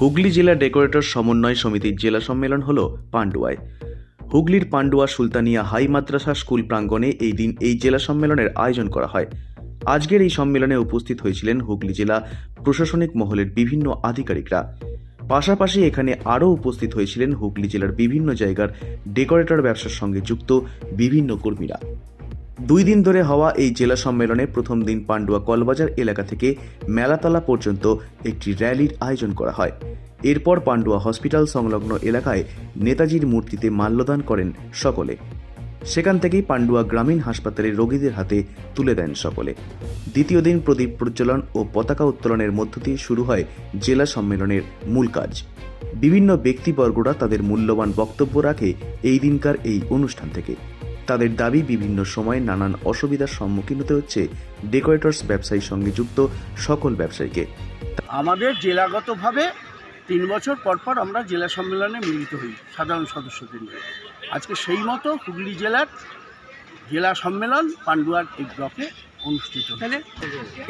হুগলি জেলা ডেকোরেটর সমন্বয় সমিতির জেলা সম্মেলন হল পান্ডুয়ায়। হুগলির পান্ডুয়া সুলতানিয়া হাই মাদ্রাসা স্কুল প্রাঙ্গণে এই দিন এই জেলা সম্মেলনের আয়োজন করা হয়। আজকের এই সম্মেলনে উপস্থিত হয়েছিলেন হুগলি জেলা প্রশাসনিক মহলের বিভিন্ন আধিকারিকরা। পাশাপাশি এখানে আরও উপস্থিত হয়েছিলেন হুগলি জেলার বিভিন্ন জায়গার ডেকোরেটর ব্যবসার সঙ্গে যুক্ত বিভিন্ন কর্মীরা। দুই দিন ধরে হওয়া এই জেলা সম্মেলনে প্রথম দিন পান্ডুয়া কলবাজার এলাকা থেকে মেলাতলা পর্যন্ত একটি র্যালির আয়োজন করা হয়। এরপর পান্ডুয়া হসপিটাল সংলগ্ন এলাকায় নেতাজির মূর্তিতে মাল্যদান করেন সকলে। সেখান থেকেই পান্ডুয়া গ্রামীণ হাসপাতালে রোগীদের হাতে তুলে দেন সকলে। দ্বিতীয় দিন প্রদীপ প্রজ্বলন ও পতাকা উত্তোলনের মধ্য দিয়ে শুরু হয় জেলা সম্মেলনের মূল কাজ। বিভিন্ন ব্যক্তিবর্গরা তাদের মূল্যবান বক্তব্য রাখে এই দিনকার এই অনুষ্ঠান থেকে। তাদের দাবি বিভিন্ন সময়ে নানান অসুবিধার সম্মুখীন হতে হচ্ছে ডেকোরেটর্স ব্যবসায়ীর সঙ্গে যুক্ত সকল ব্যবসায়ীকে আমাদের জেলাগতভাবে তিন বছর পর পর আমরা জেলা সম্মেলনে মিলিত হই, সাধারণ সদস্যদের নিয়ে আজকে সেই মতো হুগলি জেলার জেলা সম্মেলন পান্ডুয়ার এই ব্লকে অনুষ্ঠিত হচ্ছে।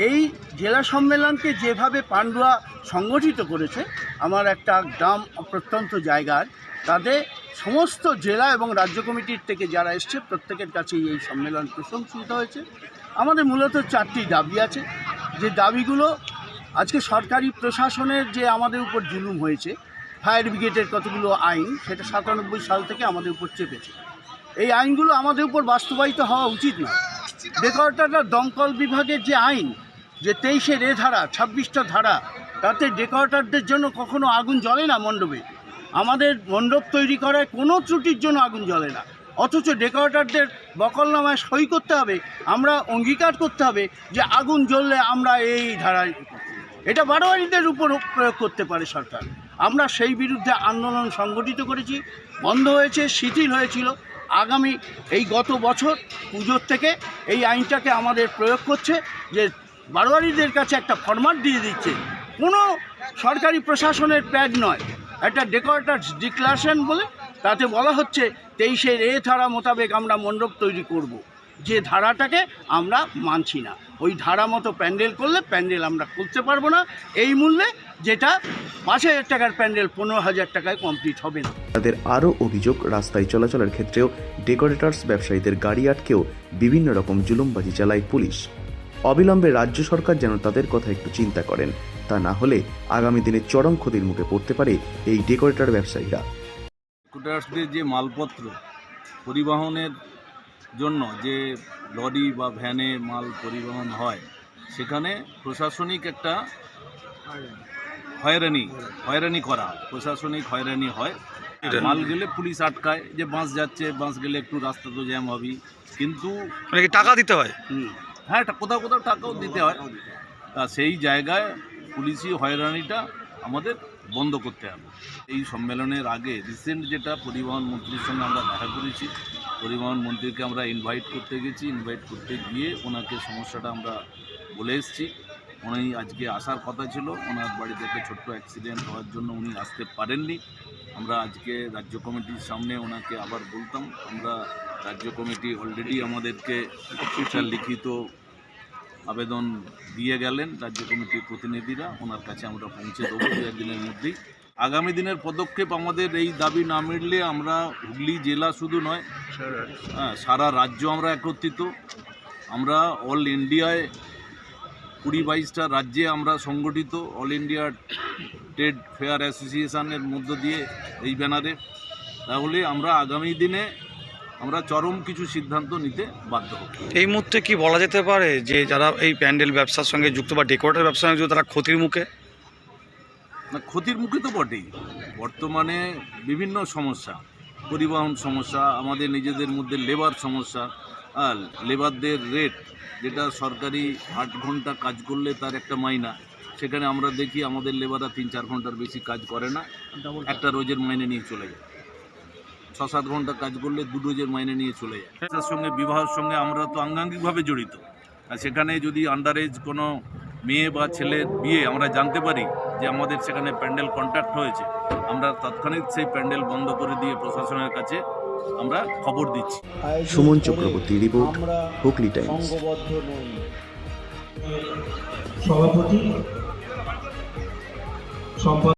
এই জেলা সম্মেলনকে যেভাবে পান্ডুয়া সংগঠিত করেছে, আমার একটা গ্রাম প্রত্যন্ত জায়গার তাদের সমস্ত জেলা এবং রাজ্য কমিটির থেকে যারা এসছে, প্রত্যেকের কাছেই এই সম্মেলন প্রশংসিত হয়েছে। আমাদের মূলত চারটি দাবি আছে। যে দাবিগুলো আজকে সরকারি প্রশাসনের যে আমাদের উপর জুলুম হয়েছে, ফায়ার ব্রিগেডের কতগুলো আইন, সেটা সাতানব্বই সাল থেকে আমাদের উপর চেপেছে। এই আইনগুলো আমাদের উপর বাস্তবায়িত হওয়া উচিত না ডেকরেটররা দমকল বিভাগের যে আইন, যে তেইশের এ ধারা, ছাব্বিশটা ধারা, তাতে ডেকরেটরদের জন্য কখনো আগুন জ্বলে না মণ্ডপে। আমাদের মণ্ডপ তৈরি করায় কোনো ত্রুটির জন্য আগুন জ্বলে না। অথচ ডেকরেটরদের বকলনামায় সই করতে হবে, আমরা অঙ্গীকার করতে হবে যে আগুন জ্বললে আমরা এই ধারায় এটা বারোয়ারিদের উপর প্রয়োগ করতে পারে সরকার। আমরা সেই বিরুদ্ধে আন্দোলন সংগঠিত করেছি, বন্ধ হয়েছে, শিথিল হয়েছিল। আগামী এই গত বছর পুজোর থেকে এই আইনটাকে আমাদের প্রয়োগ করছে যে বারোয়ারিদের কাছে একটা ফরম্যাট দিয়ে দিচ্ছে। কোনো সরকারি প্রশাসনের প্যাড নয়। একটা ডেকোরেটার্স ডিক্লারেশন বলে, তাতে বলা হচ্ছে তেইশের এ ধারা মোতাবেক আমরা মণ্ডপ তৈরি করব। যে ধারাটাকে আমরা মানছি না। ওই ধারা মতো প্যান্ডেল করলে প্যান্ডেল আমরা করতে পারব না। এই মূল্যে যেটা পাঁচ হাজার টাকার প্যান্ডেল, পনেরো হাজার টাকায় কমপ্লিট হবে না। তাদের আরও অভিযোগ, রাস্তায় চলাচলের ক্ষেত্রেও ডেকোরেটর্স ব্যবসায়ীদের গাড়ি আটকেও বিভিন্ন রকম জুলুমবাজি চালায় পুলিশ। অবিলম্বে রাজ্য সরকার যেন তাদের কথা একটু চিন্তা করেন। তা না হলে আগামী দিনে চরম ক্ষতির মুখে পড়তে পারে এই ডেকোরেটর ব্যবসায়ীরা। স্কুটার্সদের যে মালপত্র পরিবহনের জন্য যে লরি বা ভ্যানে মাল পরিবহন হয় সেখানে প্রশাসনিক একটা হয়রানি হয়রানি করা প্রশাসনিক হয়রানি হয়। মাল গেলে পুলিশ আটকায় যে বাস যাচ্ছে বাস গেলে একটু রাস্তা তো জ্যাম হবেই কিন্তু মানে টাকা দিতে হয়? হ্যাঁ কোথাও কোথাও টাকাও দিতে হয়। তা সেই জায়গায় পুলিশি হয়রানিটা আমাদের বন্ধ করতে হবে। এই সম্মেলনের আগে রিসেন্ট যেটা পরিবহন মন্ত্রীর সঙ্গে আমরা দেখা করেছি, পরিবহন মন্ত্রীকে আমরা ইনভাইট করতে গেছি ইনভাইট করতে গিয়ে ওনাকে সমস্যাটা আমরা বলে এসেছি। উনি আজকে আসার কথা ছিল, ওনার বাড়িতে একটা ছোট্ট অ্যাক্সিডেন্ট হওয়ার জন্য উনি আসতে পারেননি। আমরা আজকে রাজ্য কমিটির সামনে ওনাকে আবার বলতাম, আমরা রাজ্য কমিটি অলরেডি আমাদেরকে লিখিত আবেদন দিয়ে গেলেন রাজ্য কমিটির প্রতিনিধিরা। ওনার কাছে আমরা পৌঁছে দেবো দু একদিনের মধ্যেই। আগামী দিনের পদক্ষেপ আমাদের এই দাবি না মিটলে আমরা হুগলি জেলা শুধু নয় হ্যাঁ সারা রাজ্য আমরা একত্রিত। আমরা অল ইন্ডিয়ায় কুড়ি বাইশটা রাজ্যে আমরা সংগঠিত। অল ইন্ডিয়া ট্রেড ফেয়ার অ্যাসোসিয়েশনের মধ্য দিয়ে এই ব্যানারে। তাহলে আমরা আগামী দিনে আমরা চরম কিছু সিদ্ধান্ত নিতে বাধ্য হব। এই মুহূর্তে কি বলা যেতে পারে যে যারা এই প্যান্ডেল ব্যবসার সঙ্গে যুক্ত বা ডেকোরেটর ব্যবসার সঙ্গে যুক্ত তারা ক্ষতির মুখে? না ক্ষতির মুখে তো বটেই। বর্তমানে বিভিন্ন সমস্যা পরিবহন সমস্যা আমাদের নিজেদের মধ্যে লেবার সমস্যা আর লেবারদের রেট যেটা সরকারি আট ঘণ্টা কাজ করলে তার একটা মাইনা সেখানে আমরা দেখি আমাদের লেবাররা তিন চার ঘণ্টার বেশি কাজ করে না একটা রোজের মাইনে নিয়ে চলে যায়। ছ সাত ঘণ্টা কাজ করলে দু রোজের মাইনে নিয়ে চলে যায়। তার সঙ্গে বিবাহের সঙ্গে আমরা তো আঙ্গাঙ্গিকভাবে জড়িত। আর সেখানে যদি আন্ডার এজ কোনো মেয়ে বা ছেলের বিয়ে আমরা জানতে পারি যে আমাদের সেখানে প্যান্ডেল কন্ট্যাক্ট হয়েছে আমরা তাৎক্ষণিক সেই প্যান্ডেল বন্ধ করে দিয়ে প্রশাসনের কাছে আমরা খবর দিচ্ছি। Suman Chakraborty report Hooghly Times. সভাপতি সম্পাদক